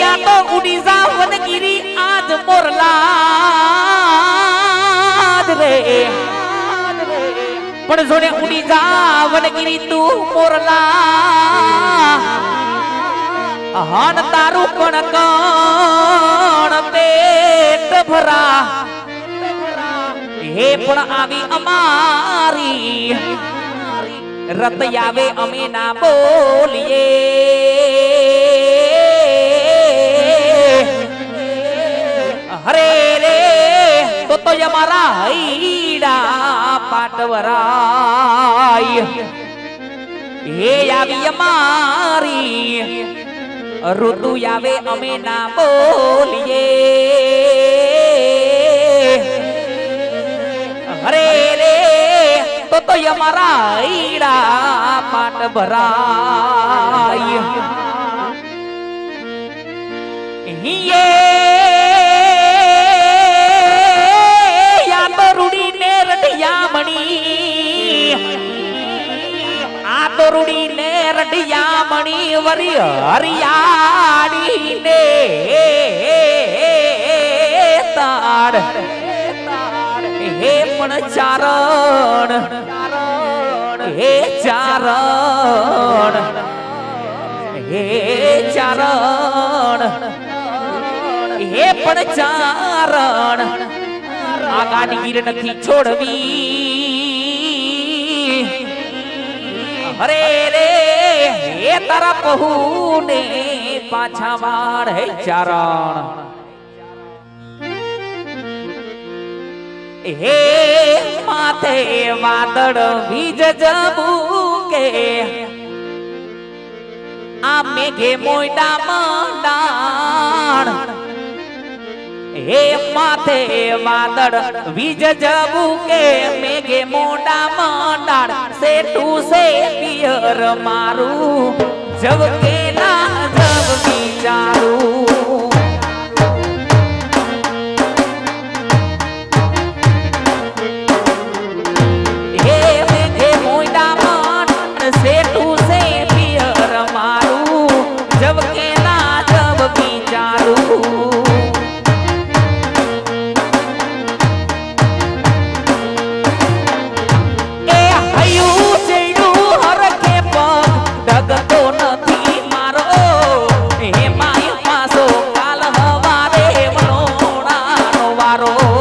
યા તો ઉડી જા વનગીરી આજ મોરલા રે. પણ જોડે ઉડી જા વનગીરી તું મોરલા હણ તારું કણ કણ પેટ ભરા. હે પણ આવી અમારી રત આવે અમે ના બોલીએ. હરે રે, તો તો અમારા હૈડા પાટવરાય. હે આવી અમારી, ઋતુ આવે અમે ના બોલીએ. અરે રે, તો તો અમારા ઈડા પાટ ભરાય. હિયે યા તો રૂડી ને રઢિયા મણી આ તો રૂડી રઢિયા મણી વરી હરિયાળી ને તાડ. પણ ચારણ, હે ચારણ હે ચારણ, હે પણ ચારણ આ ગીર નથી છોડવી. અરે રે, હે તારા પહુ ને પાછા વાળ હે ચારણ. હે માથે વાદળ વીજ જબુકે આ મેઘે મોયડા મંડાણ હે માથે વાદળ વીજ જબુકે મેઘે મોડા મંડાણ સેટું સે પિયર મારું, જબ કેલા જબ વિચારું কারণ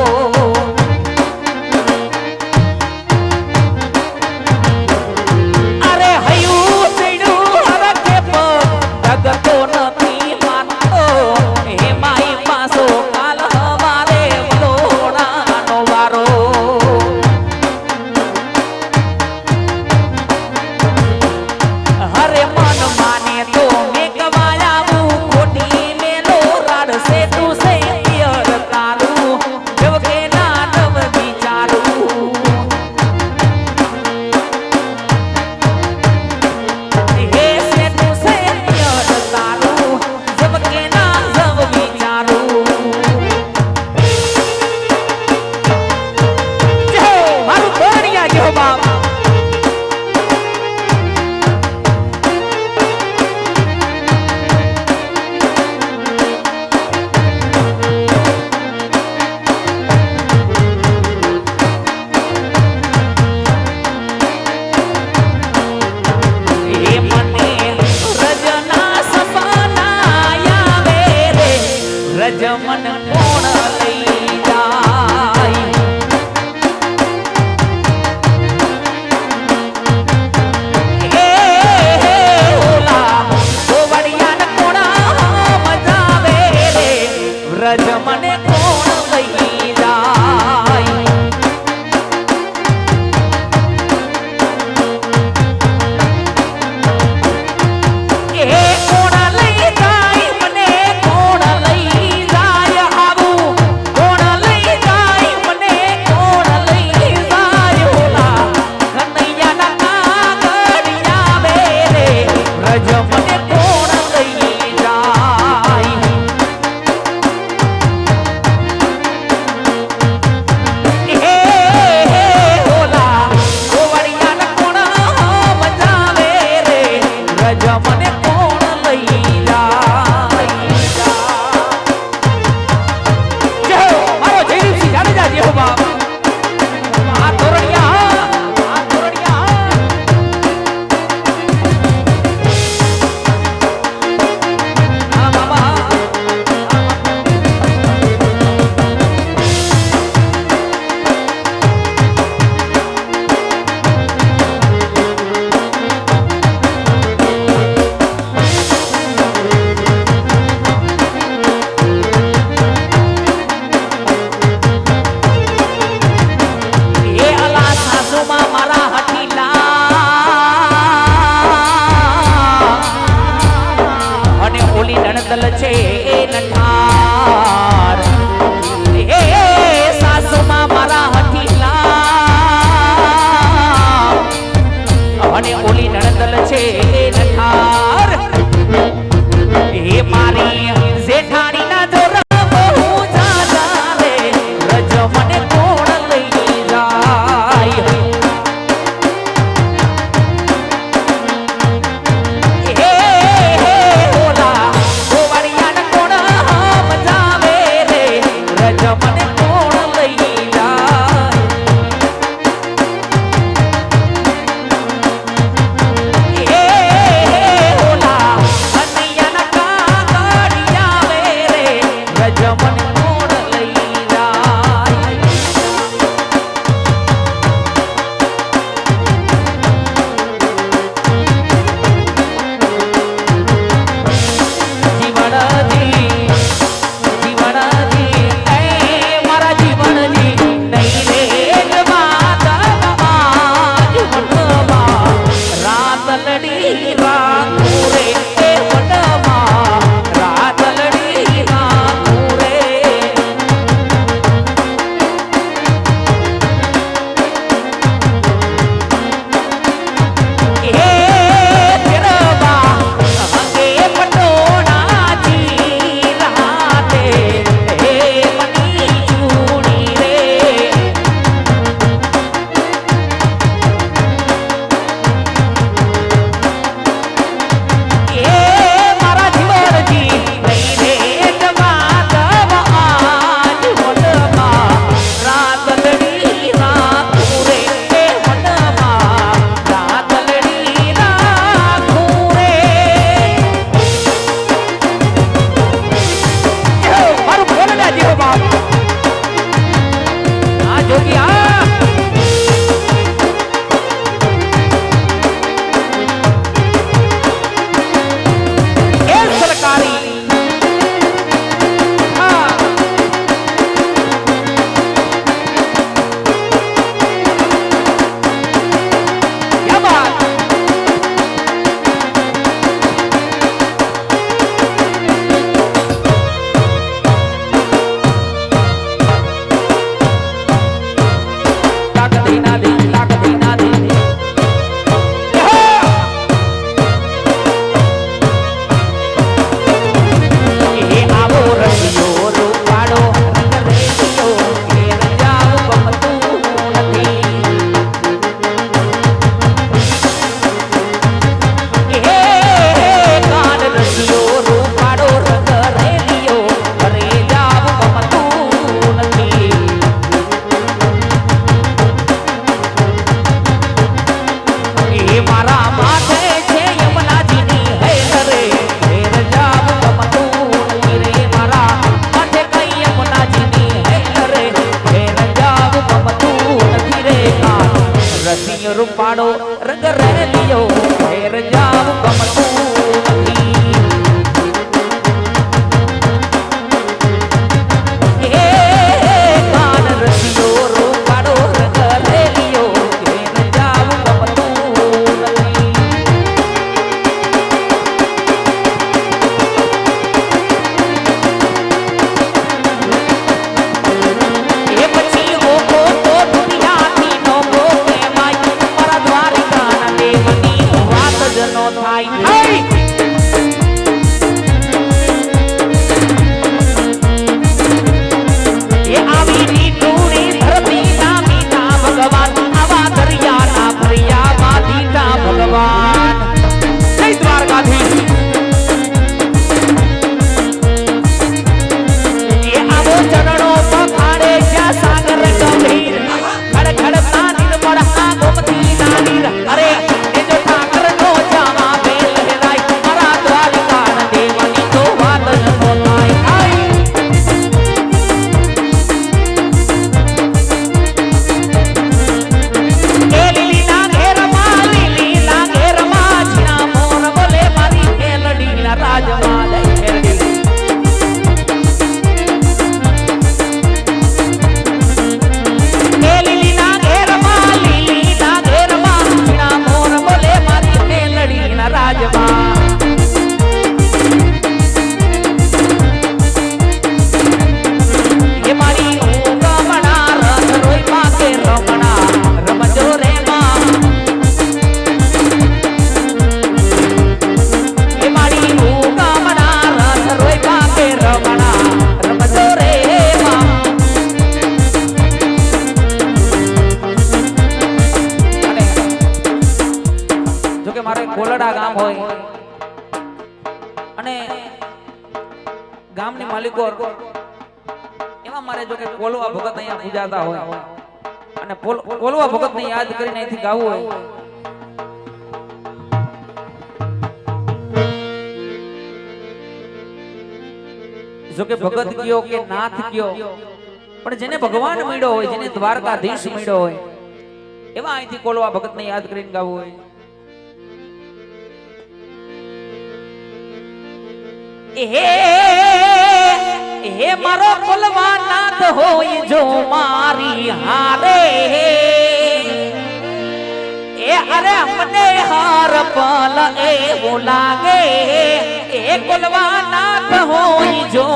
મને કોણ કહી? કોલડા ગામ હોય. અને ગામની માલિકો એમાં મારે જો કે કોલવા ભગત અહીંયા પૂજાતા હોય અને કોલવા ભગત ને યાદ કરીને અહીંથી ગાવું હોય. જો કે ભગત કયો કે નાથ કયો, પણ જેને ભગવાન મળ્યો હોય, જેને દ્વારકાધીશ મળ્યો હોય એવા અહીંથી કોલવા ભગત ને યાદ કરીને ગાવું હોય. હે હે મારો કોલવા નાથ હોય જો મારી હારે. એ અરે મને હાર પાલ એવું લાગે. એ કોલવા નાથ હોય જો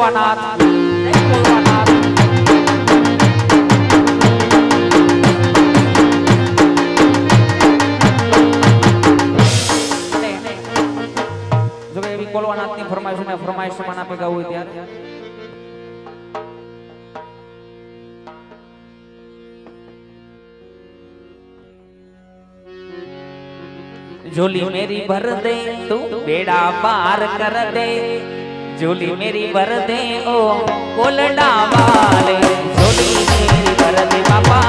જય કોલવાનાથ જય કોલવાનાથ અને જો કે એવી કોલવાનાથની ફરમાઈશ ને ફરમાઈશ માં આપે ગાવું હોય ત્યારે झोली मेरी भर दे तू बेड़ा पार कर दे झोली मेरी भर दे ओ कोलडा वाले झोली मेरी भर दे बाबा